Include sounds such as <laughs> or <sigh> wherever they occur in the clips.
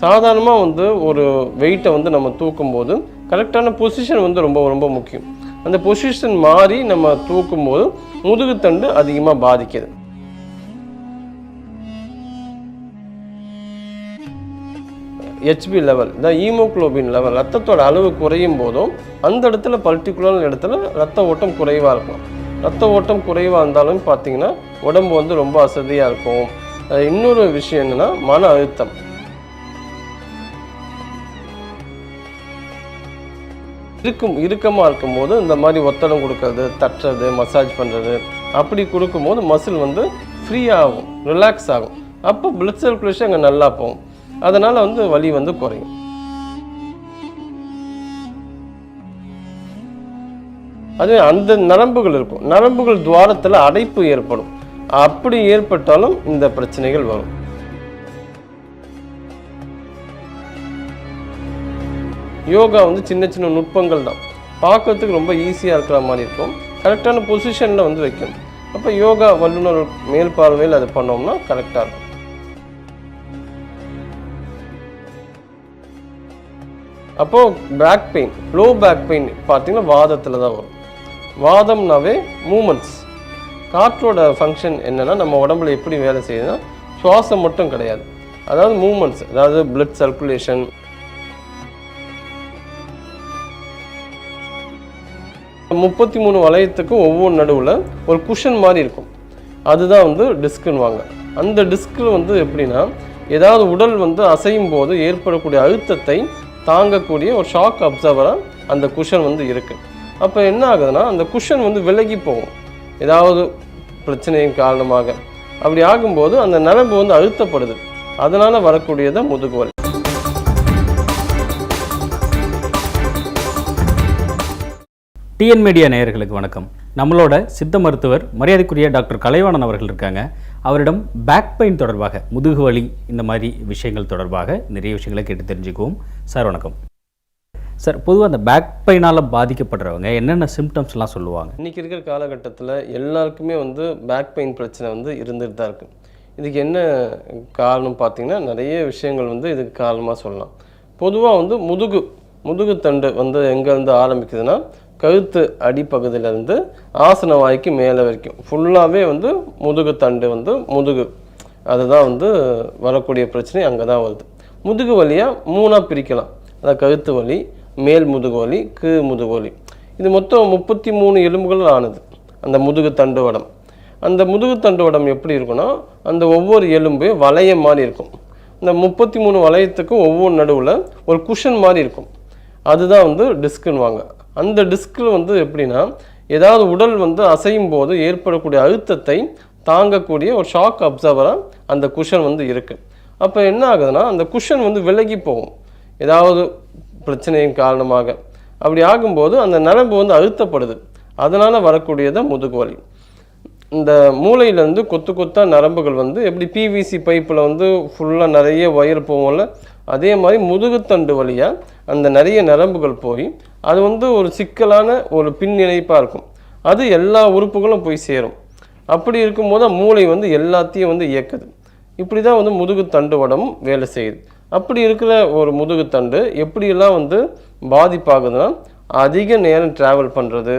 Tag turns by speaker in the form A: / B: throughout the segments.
A: சாதாரணமாக வந்து ஒரு வெயிட்டை வந்து நம்ம தூக்கும்போது கரெக்டான பொசிஷன் வந்து ரொம்ப ரொம்ப முக்கியம். அந்த பொசிஷன் மாறி நம்ம தூக்கும்போது முதுகுத்தண்டு அதிகமாக பாதிக்குது. ஹெச்பி லெவல் இந்த ஈமோக்ளோபின் லெவல் ரத்தத்தோட அளவு குறையும் போதும் அந்த இடத்துல பர்டிகுலர் இடத்துல ரத்த ஓட்டம் குறைவாக இருக்கும். ரத்த ஓட்டம் குறைவாக இருந்தாலும் பார்த்தீங்கன்னா உடம்பு வந்து ரொம்ப அசதியாக இருக்கும். இன்னொரு விஷயம் என்னன்னா மன அழுத்தம். இருக்கும் இறுக்கமாக இருக்கும்போது இந்த மாதிரி ஒத்தடம் கொடுக்கறது தட்டுறது மசாஜ் பண்ணுறது அப்படி கொடுக்கும்போது மசில் வந்து ஃப்ரீ ஆகும் ரிலாக்ஸ் ஆகும். அப்போ பிளட் சர்க்குலேஷன் அங்கே நல்லா போகும். அதனால் வந்து வலி வந்து குறையும். அது அந்த நரம்புகள் இருக்கும். நரம்புகள் துவாரத்தில் அடைப்பு ஏற்படும். அப்படி ஏற்பட்டாலும் இந்த பிரச்சனைகள் வரும். யோகா வந்து சின்ன சின்ன நுட்பங்கள் தான். பார்க்கறதுக்கு ரொம்ப ஈஸியாக இருக்கிற மாதிரி இருக்கும். கரெக்டான பொசிஷனில் வந்து வைக்கணும். அப்போ யோகா வல்லுநர் மேல் பார்வையில் அது பண்ணோம்னா கரெக்டாக இருக்கும். அப்போது back pain low back pain பார்த்தீங்கன்னா வாதத்தில் தான் வரும். வாதம்னாவே மூமெண்ட்ஸ் காற்றோட ஃபங்க்ஷன் என்னென்னா நம்ம உடம்புல எப்படி வேலை செய்யுதுன்னா சுவாசம் மட்டும் கிடையாது. அதாவது மூமெண்ட்ஸ் அதாவது பிளட் சர்க்குலேஷன் முப்பத்தி மூணு வளையத்துக்கும் ஒவ்வொரு நடுவில் ஒரு குஷன் மாதிரி இருக்கும். அதுதான் வந்து டிஸ்க்குன்னுவாங்க அந்த டிஸ்கில் வந்து எப்படின்னா ஏதாவது உடல் வந்து அசையும் போது ஏற்படக்கூடிய அழுத்தத்தை தாங்கக்கூடிய ஒரு ஷாக் அப்சர்வராக அந்த குஷன் வந்து இருக்குது அப்போ என்ன ஆகுதுன்னா அந்த குஷன் வந்து விலகி போகும். ஏதாவது பிரச்சனையின் காரணமாக. அப்படி ஆகும்போது அந்த நரம்பு வந்து அழுத்தப்படுது. அதனால் வரக்கூடியதான் முதுகுவலி.
B: டிஎன் மீடியா நேயர்களுக்கு வணக்கம். நம்மளோட சித்த மருத்துவர் மரியாதைக்குரிய டாக்டர் கலைவாணன் அவர்கள் இருக்காங்க. அவரிடம் பேக் பெயின் தொடர்பாக முதுகு வலி இந்த மாதிரி விஷயங்கள் தொடர்பாக நிறைய விஷயங்களை கேட்டு தெரிஞ்சுக்குவோம். சார் வணக்கம். சார் பொதுவாக அந்த பேக் பெயினால் பாதிக்கப்படுறவங்க என்னென்ன சிம்டம்ஸ்லாம் சொல்லுவாங்க?
A: இன்றைக்கி இருக்கிற காலகட்டத்தில் எல்லாருக்குமே வந்து பேக் பெயின் பிரச்சனை வந்து இருந்துட்டு தான் இருக்குது இதுக்கு என்ன காரணம் பார்த்தீங்கன்னா நிறைய விஷயங்கள் வந்து இதுக்கு காரணமாக சொல்லலாம். பொதுவாக வந்து முதுகு முதுகு தண்டு வந்து எங்கேருந்து ஆரம்பிக்குதுன்னா கழுத்து அடிப்பகுதியிலேருந்து ஆசன வாய்க்கு மேலே வரைக்கும். ஃபுல்லாகவே வந்து முதுகு தண்டு வந்து முதுகு. அதுதான் வந்து வரக்கூடிய பிரச்சனை அங்கே தான் வருது. முதுகு வலியாக மூணாக பிரிக்கலாம். அதாவது கழுத்து வலி மேல் முதுகு வலி கீழ் முதுகு வலி. இது மொத்தம் முப்பத்தி மூணு எலும்புகள் ஆனது அந்த முதுகு தண்டு வடம். அந்த முதுகு தண்டு வடம் எப்படி இருக்குன்னா அந்த ஒவ்வொரு எலும்பு வளையம் மாதிரி இருக்கும். இந்த முப்பத்தி மூணு வளையத்துக்கும் ஒவ்வொரு நடுவில் ஒரு குஷன் மாதிரி இருக்கும். அதுதான் வந்து டிஸ்க்குன்னுவாங்க அந்த டிஸ்கில் வந்து எப்படின்னா ஏதாவது உடல் வந்து அசையும் போது ஏற்படக்கூடிய அழுத்தத்தை தாங்கக்கூடிய ஒரு ஷாக் அப்சர்வராக அந்த குஷன் வந்து இருக்குது அப்போ என்ன ஆகுதுன்னா அந்த குஷன் வந்து விலகி போகும். ஏதாவது பிரச்சனையின் காரணமாக. அப்படி ஆகும்போது அந்த நரம்பு வந்து அழுத்தப்படுது. அதனால் வரக்கூடியதான் முதுகுவலி. இந்த மூளையிலேருந்து கொத்து கொத்தா நரம்புகள் வந்து எப்படி பிவிசி பைப்பில் வந்து ஃபுல்லாக நிறைய ஒயர் போகும்ல அதே மாதிரி முதுகுத்தண்டு வழியாக அந்த நிறைய நரம்புகள் போய் அது வந்து ஒரு சிக்கலான ஒரு பின் இணைப்பாக இருக்கும். அது எல்லா உறுப்புகளும் போய் சேரும். அப்படி இருக்கும்போது மூளை வந்து எல்லாத்தையும் வந்து இயக்குது. இப்படி தான் வந்து முதுகுத்தண்டு உடம்பும் வேலை செய்யுது. அப்படி இருக்கிற ஒரு முதுகுத்தண்டு எப்படியெல்லாம் வந்து பாதிப்பாகுதுன்னா அதிக நேரம் ட்ராவல் பண்ணுறது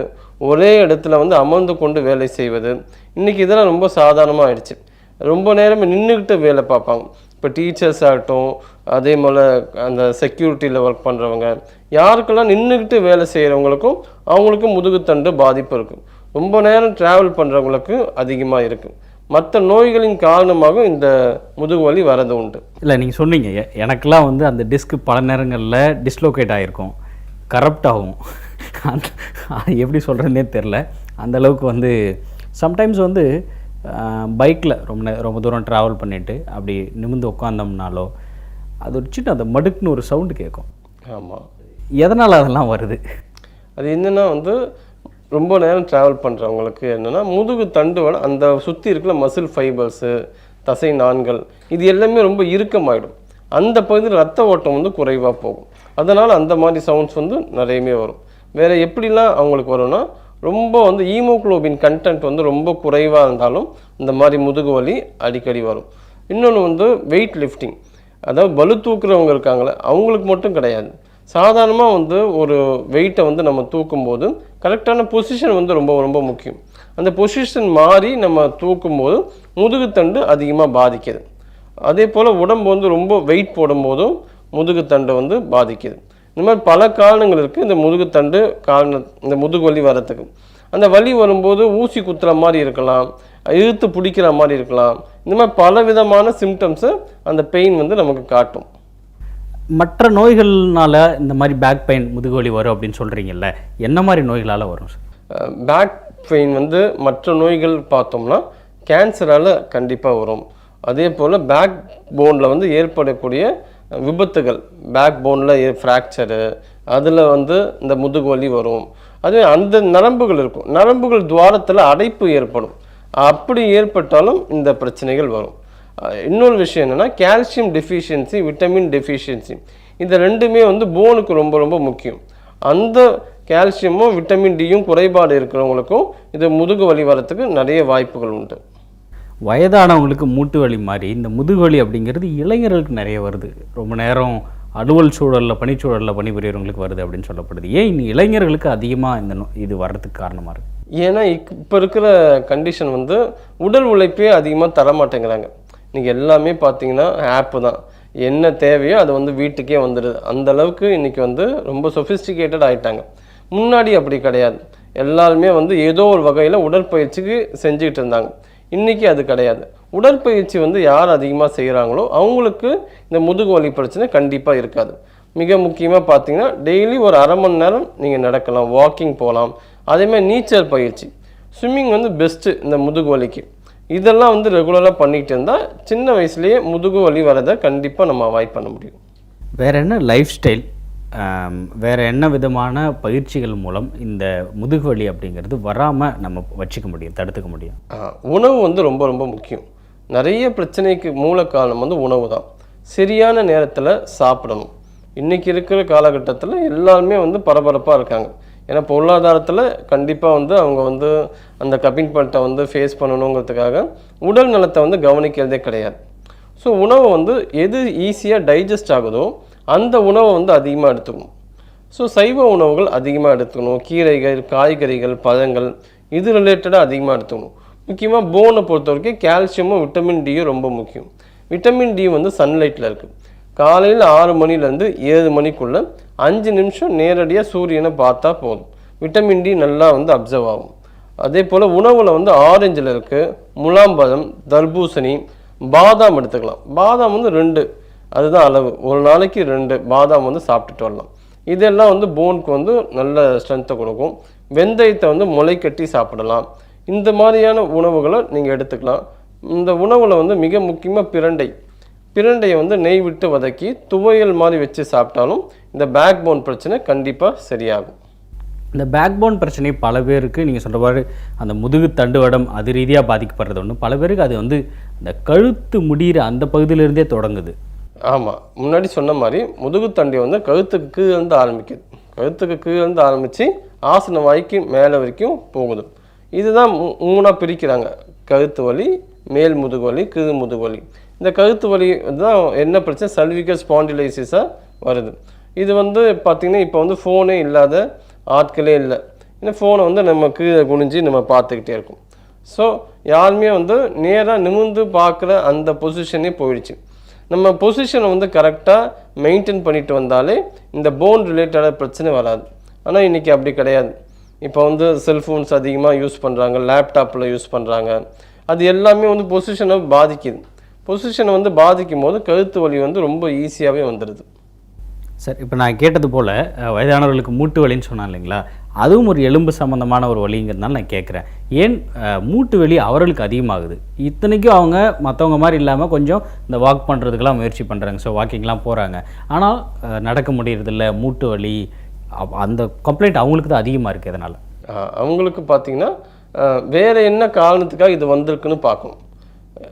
A: ஒரே இடத்துல வந்து அமர்ந்து கொண்டு வேலை செய்வது இன்றைக்கி இதெல்லாம் ரொம்ப சாதாரணமாக ஆயிடுச்சு. ரொம்ப நேரம் நின்றுக்கிட்டு வேலை பார்ப்பாங்க. இப்போ டீச்சர்ஸ் ஆகட்டும் அதே போல் அந்த செக்யூரிட்டியில் ஒர்க் பண்ணுறவங்க யாருக்கெல்லாம் நின்றுக்கிட்டு வேலை செய்கிறவங்களுக்கும் அவங்களுக்கும் முதுகுத்தண்டு பாதிப்பு இருக்கும். ரொம்ப நேரம் ட்ராவல் பண்ணுறவங்களுக்கு அதிகமாக இருக்கும். மற்ற நோய்களின் காரணமாக இந்த முதுகு வலி வரது உண்டு.
B: இல்லை நீங்கள் சொன்னீங்க. எனக்கெல்லாம் வந்து அந்த டிஸ்க் பல நேரங்களில் டிஸ்லோகேட் ஆகிருக்கும் கரப்ட் ஆகும். <laughs> அந்த எப்படி சொல்கிறேன்னே தெரில அந்த அளவுக்கு வந்து சம்டைம்ஸ் வந்து பைக்கில் ரொம்ப ரொம்ப தூரம் ட்ராவல் பண்ணிவிட்டு அப்படி நிமிர்ந்து உட்காந்தோம்னாலோ அது ஒரு சின்ன அந்த மடுக்குன்னு ஒரு சவுண்டு கேட்கும்.
A: ஆமாம்
B: எதனால் அதெல்லாம் வருது?
A: அது என்னன்னா வந்து ரொம்ப நேரம் ட்ராவல் பண்ணுறவங்களுக்கு என்னென்னா முதுகு தண்டுவட அந்த சுற்றி இருக்கிற மசில் ஃபைபர்ஸு தசை நாண்கள் இது எல்லாமே ரொம்ப இறுக்கமாயிடும். அந்த பகுதியில் ரத்த ஓட்டம் வந்து குறைவாக போகும். அதனால் அந்த மாதிரி சவுண்ட்ஸ் வந்து நிறையவே வரும். வேறு எப்படிலாம் அவங்களுக்கு வரும்னா ரொம்ப வந்து ஈமோக்ளோபின் கண்டென்ட் வந்து ரொம்ப குறைவாக இருந்தாலும் இந்த மாதிரி முதுகு வலி அடிக்கடி வரும். இன்னொன்று வந்து வெயிட் லிஃப்டிங் அதாவது பலு தூக்குறவங்க இருக்காங்களே அவங்களுக்கு மட்டும் கிடையாது. சாதாரணமாக வந்து ஒரு வெயிட்டை வந்து நம்ம தூக்கும்போது கரெக்டான பொசிஷன் வந்து ரொம்ப ரொம்ப முக்கியம். அந்த பொசிஷன் மாறி நம்ம தூக்கும்போது முதுகுத்தண்டு அதிகமாக பாதிக்குது. அதே போல் உடம்பு வந்து ரொம்ப வெயிட் போடும்போதும் முதுகுத்தண்டை வந்து பாதிக்குது. இந்த மாதிரி பல காரணங்கள் இருக்குது இந்த முதுகுத்தண்டு காரண இந்த முதுகு வலி வரத்துக்கு அந்த வலி வரும்போது ஊசி குத்துற மாதிரி இருக்கலாம் இழுத்து பிடிக்கிற மாதிரி இருக்கலாம். இந்த மாதிரி பல விதமான சிம்டம்ஸை அந்த பெயின் வந்து நமக்கு காட்டும்.
B: மற்ற நோய்கள்னால இந்த மாதிரி பேக் பெயின் முதுகுவலி வரும் அப்படின்னு சொல்கிறீங்கல்ல என்ன மாதிரி நோய்களால் வரும் சார்?
A: பேக் பெயின் வந்து மற்ற நோய்கள் பார்த்தோம்னா கேன்சரால் கண்டிப்பாக வரும். அதே போல் பேக் போனில் வந்து ஏற்படக்கூடிய விபத்துகள் பேக் போனில் ஃப்ராக்சரு அதில் வந்து இந்த முதுகு வலி வரும். அதுவே அந்த நரம்புகள் இருக்கும். நரம்புகள் துவாரத்தில் அடைப்பு ஏற்படும். அப்படி ஏற்பட்டாலும் இந்த பிரச்சனைகள் வரும். இன்னொரு விஷயம் என்னென்னா கால்சியம் டெஃபிஷியன்சி விட்டமின் டெஃபிஷியன்சி இந்த ரெண்டுமே வந்து போனுக்கு ரொம்ப ரொம்ப முக்கியம். அந்த கால்சியமும் விட்டமின் டியும் குறைபாடு இருக்கிறவங்களுக்கும் இது முதுகு வலி வரத்துக்கு நிறைய வாய்ப்புகள் உண்டு.
B: வயதானவங்களுக்கு மூட்டு வலி மாதிரி இந்த முதுகுவலி அப்படிங்கிறது இளைஞர்களுக்கு நிறைய வருது. ரொம்ப நேரம் அலுவல் சூழலில் பணிச்சூழலில் பணிபுரியவங்களுக்கு வருது அப்படின்னு சொல்லப்படுது. ஏன் இந்த இளைஞர்களுக்கு அதிகமாக இந்த இது வர்றதுக்கு காரணமாக இருக்குது
A: ஏன்னா இப்போ இருக்கிற கண்டிஷன் வந்து உடல் உழைப்பே அதிகமாக தர மாட்டேங்கிறாங்க எல்லாமே பார்த்தீங்கன்னா ஆப்பு தான். என்ன தேவையோ அது வந்து வீட்டுக்கே வந்துடுது அந்த அளவுக்கு இன்னைக்கு வந்து ரொம்ப சொஃபிஸ்டிகேட்டட் ஆயிட்டாங்க. முன்னாடி அப்படி கிடையாது. எல்லாருமே வந்து ஏதோ ஒரு வகையில் உடற்பயிற்சிக்கு செஞ்சுக்கிட்டு இருந்தாங்க. இன்றைக்கி அது கிடையாது. உடற்பயிற்சி வந்து யார் அதிகமாக செய்கிறாங்களோ அவங்களுக்கு இந்த முதுகு வலி பிரச்சனை கண்டிப்பாக இருக்காது. மிக முக்கியமாக பார்த்தீங்கன்னா டெய்லி ஒரு அரை மணி நேரம் நீங்கள் நடக்கலாம் வாக்கிங் போகலாம் அதேமாதிரி நீச்சல் பயிற்சி. ஸ்விம்மிங் வந்து பெஸ்ட்டு இந்த முதுகு வலிக்கு. இதெல்லாம் வந்து ரெகுலராக பண்ணிகிட்டு இருந்தால் சின்ன வயசுலேயே முதுகு வலி வரதை கண்டிப்பாக நம்ம அவாய்ட் பண்ண முடியும்.
B: வேற என்ன லைஃப் ஸ்டைல் வேறு என்ன விதமான பயிற்சிகள் மூலம் இந்த முதுகு வலி அப்படிங்கிறது வராமல் நம்ம வச்சுக்க முடியும் தடுத்துக்க முடியும்?
A: உணவு வந்து ரொம்ப ரொம்ப முக்கியம். நிறைய பிரச்சனைக்கு மூல காரணம் வந்து உணவு தான். சரியான நேரத்தில் சாப்பிடணும். இன்றைக்கி இருக்கிற காலகட்டத்தில் எல்லாருமே வந்து பரபரப்பாக இருக்காங்க. ஏன்னா பொருளாதாரத்தில் கண்டிப்பாக வந்து அவங்க வந்து அந்த கமிட்மெண்ட்டை வந்து ஃபேஸ் பண்ணணுங்கிறதுக்காக உடல் நலத்தை வந்து கவனிக்கிறதே கிடையாது. ஸோ உணவு வந்து எது ஈஸியாக டைஜஸ்ட் ஆகுதோ அந்த உணவை வந்து அதிகமாக எடுத்துக்கணும். ஸோ சைவ உணவுகள் அதிகமாக எடுத்துக்கணும். கீரைகள் காய்கறிகள் பழங்கள் இது ரிலேட்டடாக அதிகமாக எடுத்துக்கணும். முக்கியமாக போனை பொறுத்த வரைக்கும் கால்சியமும் விட்டமின் டியும் ரொம்ப முக்கியம். விட்டமின் டி வந்து சன்லைட்டில் இருக்குது காலையில் ஆறு மணிலேருந்து ஏழு மணிக்குள்ளே அஞ்சு நிமிஷம் நேரடியாக சூரியனை பார்த்தா போதும். விட்டமின் டி நல்லா வந்து அப்சர்வ் ஆகும். அதே போல் உணவில் வந்து ஆரஞ்சில் இருக்குது முலாம்பழம் தர்பூசணி பாதாம் எடுத்துக்கலாம். பாதாம் வந்து ரெண்டு அதுதான் அளவு. ஒரு நாளைக்கு ரெண்டு பாதாம் வந்து சாப்பிட்டுட்டு வரலாம். இதெல்லாம் வந்து போனுக்கு வந்து நல்ல ஸ்ட்ரென்த்தை கொடுக்கும். வெந்தயத்தை வந்து முளை கட்டி சாப்பிடலாம். இந்த மாதிரியான உணவுகளை நீங்கள் எடுத்துக்கலாம். இந்த உணவில் வந்து மிக முக்கியமாக பிரண்டை. பிரண்டையை வந்து நெய் விட்டு வதக்கி துவையல் மாதிரி வச்சு சாப்பிட்டாலும் இந்த பேக் போன் பிரச்சனை கண்டிப்பாக சரியாகும்.
B: இந்த பேக் போன் பிரச்சனை பல பேருக்கு நீங்கள் சொல்கிற மாதிரி அந்த முதுகு தண்டுவடம் அது ரீதியாக பாதிக்கப்படுறது ஒன்று பல பேருக்கு அது வந்து இந்த கழுத்து முடிகிற அந்த பகுதியிலிருந்தே தொடங்குது.
A: ஆமாம் முன்னாடி சொன்ன மாதிரி முதுகுத்தண்டி வந்து கழுத்துக்கு கீழேருந்து ஆரம்பிக்குது. கழுத்துக்கு கீழேருந்து ஆரம்பித்து ஆசன வாய்க்கு மேலே வரைக்கும் போகுது. இதுதான் மூணாக பிரிக்கிறாங்க. கழுத்து வலி மேல் முதுகு வலி கீழ் முதுகு வலி. இந்த கழுத்து வலி தான் என்ன பிரச்சனை? சர்விக்கல் ஸ்பாண்டிலைசிஸாக வருது. இது வந்து பார்த்திங்கன்னா இப்போ வந்து ஃபோனே இல்லாத ஆட்களே இல்லை. இந்த ஃபோனை வந்து நம்ம கீழே குனிஞ்சு நம்ம பார்த்துக்கிட்டே இருக்கோம். ஸோ யாருமே வந்து நேராக நிமிர்ந்து பார்க்குற அந்த பொசிஷனே போயிடுச்சு. நம்ம பொசிஷனை வந்து கரெக்டாக மெயின்டைன் பண்ணிட்டு வந்தாலே இந்த போன் ரிலேட்டடான பிரச்சனை வராது. ஆனால் இன்றைக்கி அப்படி கிடையாது. இப்போ வந்து செல்ஃபோன்ஸ் அதிகமாக யூஸ் பண்ணுறாங்க லேப்டாப்பில் யூஸ் பண்ணுறாங்க அது எல்லாமே வந்து பொசிஷனை பாதிக்குது. பொசிஷனை வந்து பாதிக்கும் போது கழுத்து வலி வந்து ரொம்ப ஈஸியாகவே வந்துடுது
B: சார் இப்போ நான் கேட்டது போல் வயதானவர்களுக்கு மூட்டு வலின்னு சொன்னேன் இல்லைங்களா? அதுவும் ஒரு எலும்பு சம்மந்தமான ஒரு வழிங்கிறதுனால நான் கேட்குறேன். ஏன் மூட்டு வலி அவர்களுக்கு அதிகமாகுது? இத்தனைக்கும் அவங்க மற்றவங்க மாதிரி இல்லாமல் கொஞ்சம் இந்த வாக் பண்ணுறதுக்கெல்லாம் முயற்சி பண்ணுறாங்க ஸோ வாக்கிங்லாம் போகிறாங்க ஆனால் நடக்க முடியறதில்ல மூட்டு வலி அப்- அந்த கம்ப்ளைண்ட் அவங்களுக்கு தான் அதிகமாக இருக்குது இதனால்.
A: அவங்களுக்கு பார்த்திங்கன்னா வேறு என்ன காரணத்துக்காக இது வந்திருக்குன்னு பார்க்கணும்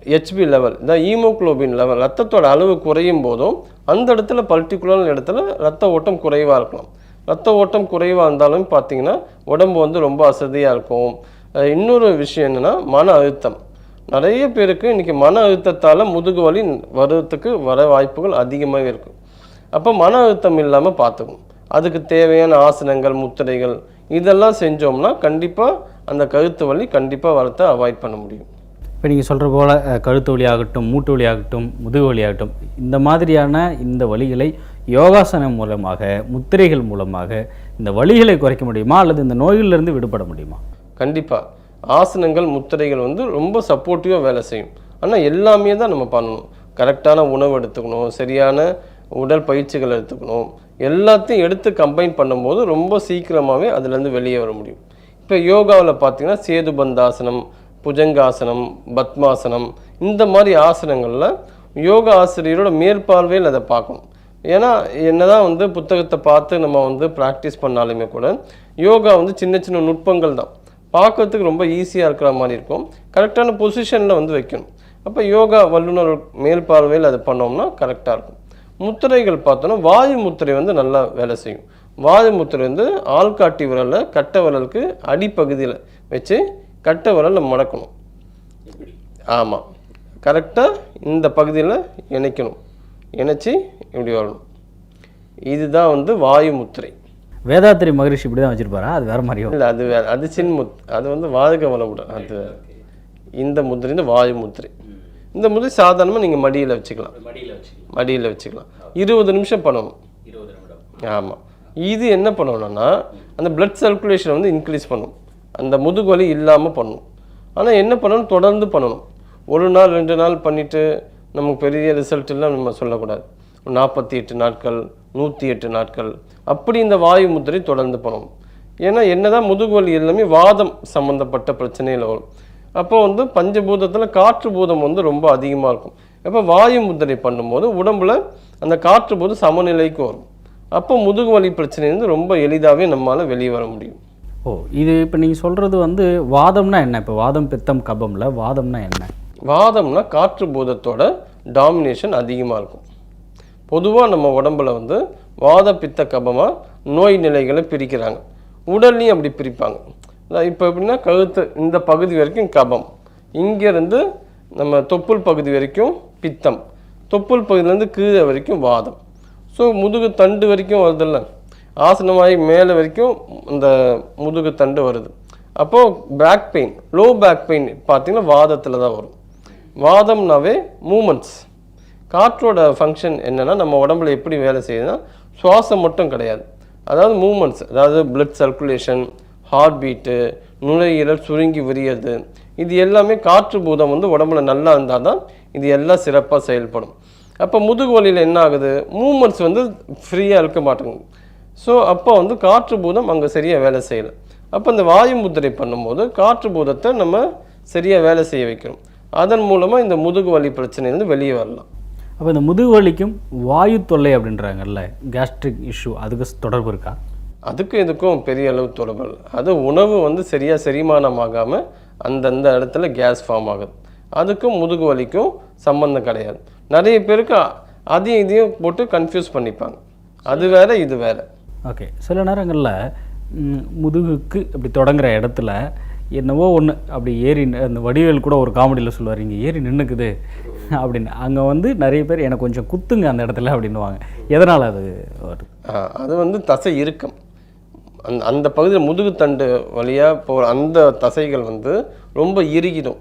A: ஹெச்பி லெவல் இந்த ஈமோக்ளோபின் லெவல் ரத்தத்தோட அளவு குறையும் போதும் அந்த இடத்துல பர்டிகுலர் இடத்துல ரத்த ஓட்டம் குறைவாக இருக்கலாம். ரத்த ஓட்டம் குறைவாக இருந்தாலும் பார்த்தீங்கன்னா உடம்பு வந்து ரொம்ப அசதியாக இருக்கும். இன்னொரு விஷயம் என்னென்னா மன அழுத்தம். நிறைய பேருக்கு இன்றைக்கி மன அழுத்தத்தால் முதுகு வலி வர்றதுக்கு வர வாய்ப்புகள் அதிகமாகவே இருக்கும். அப்போ மன அழுத்தம் இல்லாமல் பார்த்துக்கும் அதுக்கு தேவையான ஆசனங்கள் முத்திரைகள் இதெல்லாம் செஞ்சோம்னா கண்டிப்பாக அந்த கழுத்து வலி கண்டிப்பாக வரத்தை அவாய்ட் பண்ண முடியும்.
B: இப்போ நீங்கள் சொல்கிற போல் கழுத்து வலி ஆகட்டும் மூட்டு வலி ஆகட்டும் முதுகு வலி ஆகட்டும் இந்த மாதிரியான இந்த வழிகளை யோகாசனம் மூலமாக முத்திரைகள் மூலமாக இந்த வலிகளை குறைக்க முடியுமா? அல்லது இந்த நோய்களிலிருந்து விடுபட முடியுமா?
A: கண்டிப்பாக ஆசனங்கள் முத்திரைகள் வந்து ரொம்ப சப்போர்ட்டிவாக வேலை செய்யும். ஆனால் எல்லாமே தான் நம்ம பண்ணணும். கரெக்டான உணவு எடுத்துக்கணும் சரியான உடல் பயிற்சிகள் எடுத்துக்கணும். எல்லாத்தையும் எடுத்து கம்பைன் பண்ணும்போது ரொம்ப சீக்கிரமாகவே அதுலேருந்து வெளியே வர முடியும். இப்போ யோகாவில் பார்த்தீங்கன்னா சேதுபந்தாசனம் புஜங்காசனம் பத்மாசனம் இந்த மாதிரி ஆசனங்களில் யோகா ஆசிரியரோட மேற்பார்வையில் அதை பார்க்கணும். ஏன்னா என்னதான் வந்து புத்தகத்தை பார்த்து நம்ம வந்து ப்ராக்டிஸ் பண்ணாலுமே கூட யோகா வந்து சின்ன சின்ன நுட்பங்கள் தான். பார்க்கறதுக்கு ரொம்ப ஈஸியாக இருக்கிற மாதிரி இருக்கும். கரெக்டான பொசிஷனில் வந்து வைக்கணும். அப்போ யோகா வல்லுநர் மேல் பார்வையில் அதை பண்ணோம்னா கரெக்டாக இருக்கும். முத்திரைகள் பார்த்தோன்னா வாயு முத்திரை வந்து நல்லா வேலை செய்யும். வாயு முத்திரை வந்து ஆள்காட்டி விரலில் கட்டை விரலுக்கு அடிப்பகுதியில் வச்சு கட்டை விரலில் மடக்கணும். ஆமாம் கரெக்டாக இந்த பகுதியில் இணைக்கணும். இணைச்சி இப்படி வரணும். இதுதான் வந்து வாயு முத்திரை.
B: வேதாத்திரி மகரிஷி இப்படி தான் வச்சுருப்பாரா? அது வேறு மாதிரியும்
A: இல்லை அது வேற அது சின் முத் அது வந்து வாழ்க வளமுடன் அது வேற. இந்த முத்திரை இந்த வாயு முத்திரை. இந்த முத்திரை சாதாரணமாக நீங்கள் மடியில் வச்சுக்கலாம். மடியில் வச்சுக்கலாம். இருபது நிமிஷம் பண்ணணும். ஆமாம் இது என்ன பண்ணணும்னா அந்த blood சர்க்குலேஷனை வந்து இன்க்ரீஸ் பண்ணும். அந்த முதுகு வலி இல்லாமல் பண்ணணும் ஆனால் என்ன பண்ணணும்? தொடர்ந்து பண்ணணும். ஒரு நாள் ரெண்டு நாள் பண்ணிவிட்டு நமக்கு பெரிய ரிசல்ட் எல்லாம் நம்ம சொல்லக்கூடாது. நாற்பத்தி எட்டு நாட்கள் நூற்றி எட்டு நாட்கள். அப்படி இந்த வாயு முத்திரை தொடர்ந்து போகணும் ஏன்னா என்னதான் முதுகு வலி எல்லாமே வாதம் சம்மந்தப்பட்ட பிரச்சனையில் வரும். அப்போ வந்து பஞ்சபூதத்தில் காற்று பூதம் வந்து ரொம்ப அதிகமாக இருக்கும். அப்போ வாயு முத்திரை பண்ணும்போது உடம்புல அந்த காற்று பூதம் சமநிலைக்கு வரும். அப்போ முதுகு வலி பிரச்சனையிலேருந்து ரொம்ப எளிதாகவே நம்மளால் வெளியே வர முடியும்.
B: ஓ இது இப்போ நீங்கள் சொல்கிறது வந்து வாதம்னா என்ன? இப்போ வாதம் பித்தம் கபம்ல வாதம்னா என்ன?
A: வாதம்னா காற்று பூதத்தோட டாமினேஷன் அதிகமாக இருக்கும். பொதுவாக நம்ம உடம்புல வந்து வாத பித்த கபமாக நோய் நிலைகளை பிரிக்கிறாங்க. உடல்லையும் அப்படி பிரிப்பாங்க. இப்போ எப்படின்னா கழுத்து இந்த பகுதி வரைக்கும் கபம். இங்கேருந்து நம்ம தொப்புள் பகுதி வரைக்கும் பித்தம். தொப்புள் பகுதியிலேருந்து கீழே வரைக்கும் வாதம். ஸோ முதுகு தண்டு வரைக்கும் வருதுல்ல? ஆசனமாகி மேலே வரைக்கும் இந்த முதுகு தண்டு வருது. அப்போது back pain low back pain பார்த்தீங்கன்னா வாதத்தில் தான் வரும். வாதம்னாவே மூமெண்ட்ஸ். காற்றோட ஃபங்க்ஷன் என்னென்னா நம்ம உடம்புல எப்படி வேலை செய்யுதுன்னா சுவாசம் மட்டும் கிடையாது. அதாவது மூமெண்ட்ஸ் அதாவது பிளட் சர்க்குலேஷன் ஹார்ட் பீட்டு நுரையீரல் சுருங்கி விரியறது இது எல்லாமே காற்று பூதம் வந்து உடம்புல நல்லா இருந்தால் தான் இது எல்லாம் சிறப்பாக செயல்படும். அப்போ முதுகு வலியில் என்ன ஆகுது? மூமெண்ட்ஸ் வந்து ஃப்ரீயாக இருக்க மாட்டேங்குது. ஸோ அப்போ வந்து காற்று பூதம் அங்கே சரியாக வேலை செய்யலை. அப்போ இந்த வாயு முத்திரை பண்ணும்போது காற்று பூதத்தை நம்ம சரியாக வேலை செய்ய வைக்கிறோம் அதன் மூலமாக இந்த முதுகு வலி பிரச்சனையிலேருந்து வெளியே வரலாம்.
B: அப்போ இந்த முதுகு வலிக்கும் வாயு தொல்லை அப்படின்றாங்கல்ல கேஸ்ட்ரிக் இஷ்யூ அதுக்கு தொடர்பு இருக்கா?
A: அதுக்கும் இதுக்கும் பெரிய அளவு தொடர்பு. அது உணவு வந்து சரியாக செரிமானம் ஆகாமல் அந்தந்த இடத்துல கேஸ் ஃபார்ம் ஆகுது. அதுக்கும் முதுகு வலிக்கும் சம்மந்தம் கிடையாது. நிறைய பேருக்கு அதையும் இதையும் போட்டு கன்ஃபியூஸ் பண்ணிப்பாங்க. அது வேற இது வேற.
B: ஓகே சில நேரங்களில் முதுகுக்கு இப்படி தொடங்குற இடத்துல என்னவோ ஒன்று அப்படி ஏறி அந்த வடிவேல் கூட ஒரு காமெடியில் சொல்லுவார் இங்கே ஏறி நின்றுக்குது அப்படின்னு. அங்கே வந்து நிறைய பேர் எனக்கு கொஞ்சம் குத்துங்க அந்த இடத்துல அப்படின்னுவாங்க. எதனால் அது வருது?
A: அது வந்து தசை இறுக்கம். அந்த அந்த பகுதியில் முதுகுத்தண்டு வழியாக போகிற அந்த தசைகள் வந்து ரொம்ப இறுகிடும்.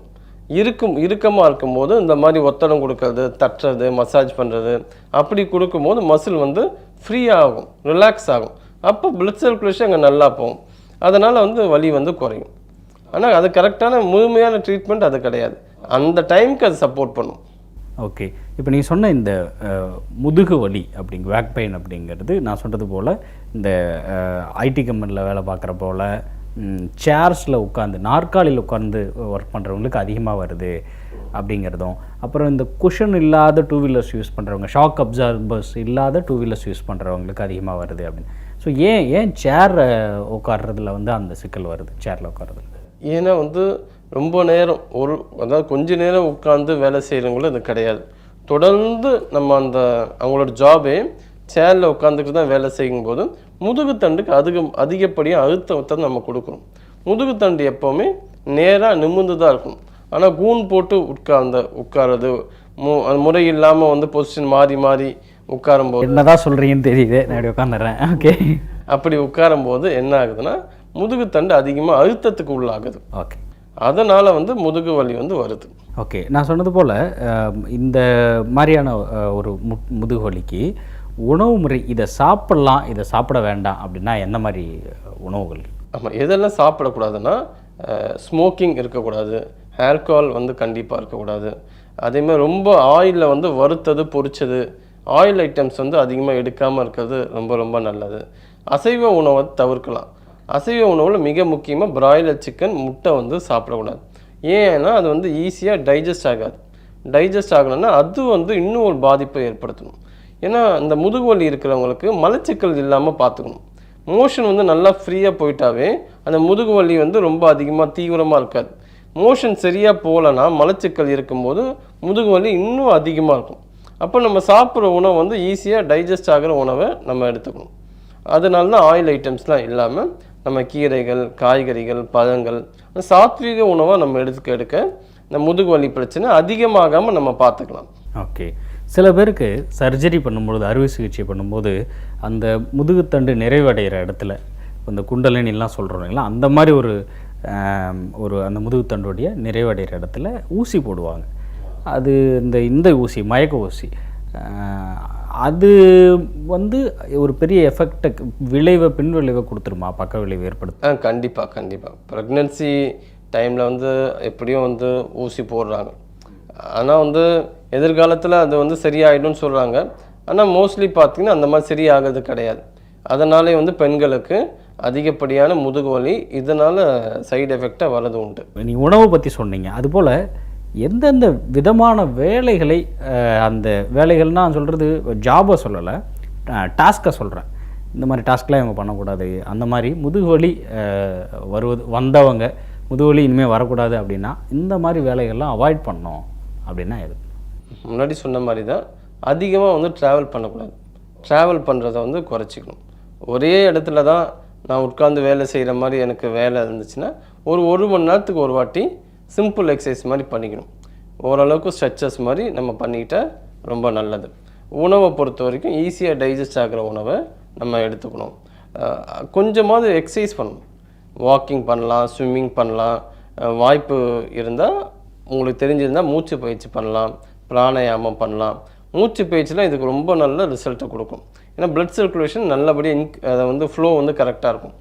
A: இருக்கும் இறுக்கமாக இருக்கும்போது இந்த மாதிரி ஒத்தடம் கொடுக்கறது தட்டுறது மசாஜ் பண்ணுறது அப்படி கொடுக்கும்போது மசில் வந்து ஃப்ரீ ஆகும் ரிலாக்ஸ் ஆகும். அப்போ பிளட் சர்க்குலேஷன் அங்கே நல்லா போகும். அதனால் வந்து வலி வந்து குறையும். ஆனால் அது கரெக்டான முழுமையான ட்ரீட்மெண்ட் அது கிடையாது. அந்த டைமுக்கு அது சப்போர்ட் பண்ணும்.
B: ஓகே. இப்போ நீங்கள் சொன்ன இந்த முதுகு வலி அப்படிங்க பேக் பெயின் அப்படிங்கிறது நான் சொன்னது போல் இந்த ஐடி கம்பெனியில் வேலை பார்க்குற போல் சேர்ஸில் உட்காந்து நாற்காலியில் உட்காந்து ஒர்க் பண்ணுறவங்களுக்கு அதிகமாக வருது அப்படிங்கிறதும். அப்புறம் இந்த குஷன் இல்லாத டூ வீலர்ஸ் யூஸ் பண்ணுறவங்க ஷாக் அப்சார்பர்ஸ் இல்லாத டூ வீலர்ஸ் யூஸ் பண்ணுறவங்களுக்கு அதிகமாக வருது அப்படின்னு. ஸோ ஏன் ஏன் சேர் உட்காடுறதுல வந்து அந்த சிக்கல் வருது சேரில் உட்காடுறதுல
A: ஏன்னா வந்து ரொம்ப நேரம் ஒரு அதாவது கொஞ்ச நேரம் உட்காந்து வேலை செய்கிறவங்களும் இது கிடையாது. தொடர்ந்து நம்ம அந்த அவங்களோட ஜாபே சேரில் உட்காந்துட்டு தான் வேலை செய்யும்போது முதுகுத்தண்டுக்கு அதிகம் அதிகப்படியாக அழுத்தத்தை நம்ம கொடுக்கணும். முதுகுத்தண்டு எப்போவுமே நேராக நிமிர்ந்து தான் இருக்கும். ஆனால் கூன் போட்டு உட்கார்ந்த உட்கார்றது மு முறை இல்லாமல் வந்து பொசிஷன் மாறி மாறி உட்காரும்போது
B: என்னதான் சொல்கிறீங்கன்னு தெரியுது. நான் உட்காந்துடுறேன் ஓகே
A: அப்படி உட்காரும்போது என்ன ஆகுதுன்னா முதுகுத்தண்டு அதிகமாக அழுத்தத்துக்கு உள்ளாகுது.
B: ஓகே
A: அதனால் வந்து முதுகு வலி வந்து வருது.
B: ஓகே நான் சொன்னது போல் இந்த மாதிரியான ஒரு மு முதுகு வலிக்கு உணவு முறை இதை சாப்பிடலாம் இதை சாப்பிட வேண்டாம் அப்படின்னா என்ன மாதிரி உணவுகள்?
A: ஆமாம் எதெல்லாம் சாப்பிடக்கூடாதுன்னா ஸ்மோக்கிங் இருக்கக்கூடாது ஆல்கஹால் வந்து கண்டிப்பாக இருக்கக்கூடாது. அதேமாதிரி ரொம்ப ஆயிலில் வந்து வறுத்தது பொரிச்சது ஆயில் ஐட்டம்ஸ் வந்து அதிகமாக எடுக்காமல் இருக்கிறது ரொம்ப ரொம்ப நல்லது. அசைவ உணவை தவிர்க்கலாம். அசைவ உணவில் மிக முக்கியமாக பிராய்லர் சிக்கன் முட்டை வந்து சாப்பிடக்கூடாது. ஏன்னா அது வந்து ஈஸியாக டைஜஸ்ட் ஆகாது. டைஜஸ்ட் ஆகலைன்னா அது வந்து இன்னும் ஒரு பாதிப்பை ஏற்படுத்தணும். ஏன்னா இந்த முதுகு வலி இருக்கிறவங்களுக்கு மலச்சிக்கல் இல்லாமல் பார்த்துக்கணும். மோஷன் வந்து நல்லா ஃப்ரீயாக போயிட்டாவே அந்த முதுகு வலி வந்து ரொம்ப அதிகமாக தீவிரமாக இருக்காது. மோஷன் சரியாக போகலன்னா மலச்சிக்கல் இருக்கும்போது முதுகு வலி இன்னும் அதிகமாக இருக்கும். அப்போ நம்ம சாப்பிட்ற உணவு வந்து ஈஸியாக டைஜஸ்ட் ஆகிற உணவை நம்ம எடுத்துக்கணும். அதனால தான் ஆயில் ஐட்டம்ஸ்லாம் இல்லாமல் நம்ம கீரைகள் காய்கறிகள் பழங்கள் சாத்வீக உணவை நம்ம எடுத்துக்க எடுக்க இந்த முதுகு வலி பிரச்சனை அதிகமாகாமல் நம்ம பார்த்துக்கலாம்.
B: ஓகே. சில பேருக்கு சர்ஜரி பண்ணும்பொழுது அறுவை சிகிச்சை பண்ணும்போது அந்த முதுகுத்தண்டு நிறைவடைகிற இடத்துல இந்த குண்டலினிலாம் சொல்கிறோம் இல்லைங்களா? அந்த மாதிரி ஒரு ஒரு அந்த முதுகுத்தண்டுடைய நிறைவடைகிற இடத்துல ஊசி போடுவாங்க. அது இந்த இந்த ஊசி மயக்க ஊசி. அது வந்து ஒரு பெரிய எஃபெக்டை விளைவை பின் விளைவை கொடுத்துருமா? பக்க விளைவு ஏற்படுத்தும்
A: ஆ கண்டிப்பாக கண்டிப்பாக ப்ரெக்னென்சி டைமில் வந்து எப்படியும் வந்து ஊசி போடுறாங்க. ஆனால் வந்து எதிர்காலத்தில் அது வந்து சரியாயிடும்னு சொல்கிறாங்க ஆனால் மோஸ்ட்லி பார்த்தீங்கன்னா அந்த மாதிரி சரியாகிறது கிடையாது. அதனாலே வந்து பெண்களுக்கு அதிகப்படியான முதுகு வலி இதனால் சைடு எஃபெக்டாக வரது உண்டு.
B: நீ உணவை பற்றி சொன்னீங்க. அதுபோல் எந்தெந்த விதமான வேலைகளை அந்த வேலைகள்னால் நான் சொல்கிறது ஜாபை சொல்லலை டாஸ்க்கை சொல்கிறேன் இந்த மாதிரி டாஸ்க்லாம் இவங்க பண்ணக்கூடாது. அந்த மாதிரி முதுகுவலி வருவது வந்தவங்க முதுகுவலி இனிமேல் வரக்கூடாது அப்படின்னா இந்த மாதிரி வேலைகள்லாம் அவாய்ட் பண்ணோம் அப்படின்னா எது?
A: முன்னாடி சொன்ன மாதிரி தான் அதிகமாக வந்து ட்ராவல் பண்ணக்கூடாது. ட்ராவல் பண்ணுறத வந்து குறைச்சிக்கணும். ஒரே இடத்துல தான் நான் உட்கார்ந்து வேலை செய்கிற மாதிரி எனக்கு வேலை இருந்துச்சுன்னா ஒரு ஒரு மணி நேரத்துக்கு ஒரு வாட்டி சிம்பிள் எக்ஸசைஸ் மாதிரி பண்ணிக்கணும். ஓரளவுக்கு ஸ்ட்ரெச்சஸ் மாதிரி நம்ம பண்ணிக்கிட்டால் ரொம்ப நல்லது. உணவை பொறுத்த வரைக்கும் ஈஸியாக டைஜஸ்ட் ஆகிற உணவை நம்ம எடுத்துக்கணும். கொஞ்சமாவது எக்ஸசைஸ் பண்ணணும். வாக்கிங் பண்ணலாம் ஸ்விம்மிங் பண்ணலாம். வாய்ப்பு இருந்தால் உங்களுக்கு தெரிஞ்சிருந்தால் மூச்சு பயிற்சி பண்ணலாம். பிராணாயாமம் பண்ணலாம். மூச்சு பயிற்சிலாம் இதுக்கு ரொம்ப நல்ல ரிசல்ட்டை கொடுக்கும். ஏன்னா பிளட் சர்க்குலேஷன் நல்லபடியாக இன்க் அதை வந்து ஃப்ளோ வந்து கரெக்டாக இருக்கும்.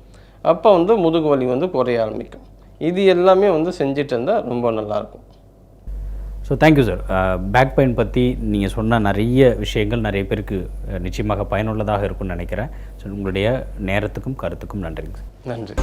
A: அப்போ வந்து முதுகு வலி வந்து குறைய ஆரம்பிக்கும். இது எல்லாமே வந்து செஞ்சுட்டு இருந்தால் ரொம்ப நல்லாயிருக்கும்
B: so thank you sir back pain பற்றி நீங்கள் சொன்ன நிறைய விஷயங்கள் நிறைய பேருக்கு அஹ், நிச்சயமாக பயனுள்ளதாக இருக்கும்னு நினைக்கிறேன். ஸோ உங்களுடைய நேரத்துக்கும் கருத்துக்கும் நன்றிங்க சார்
A: நன்றி.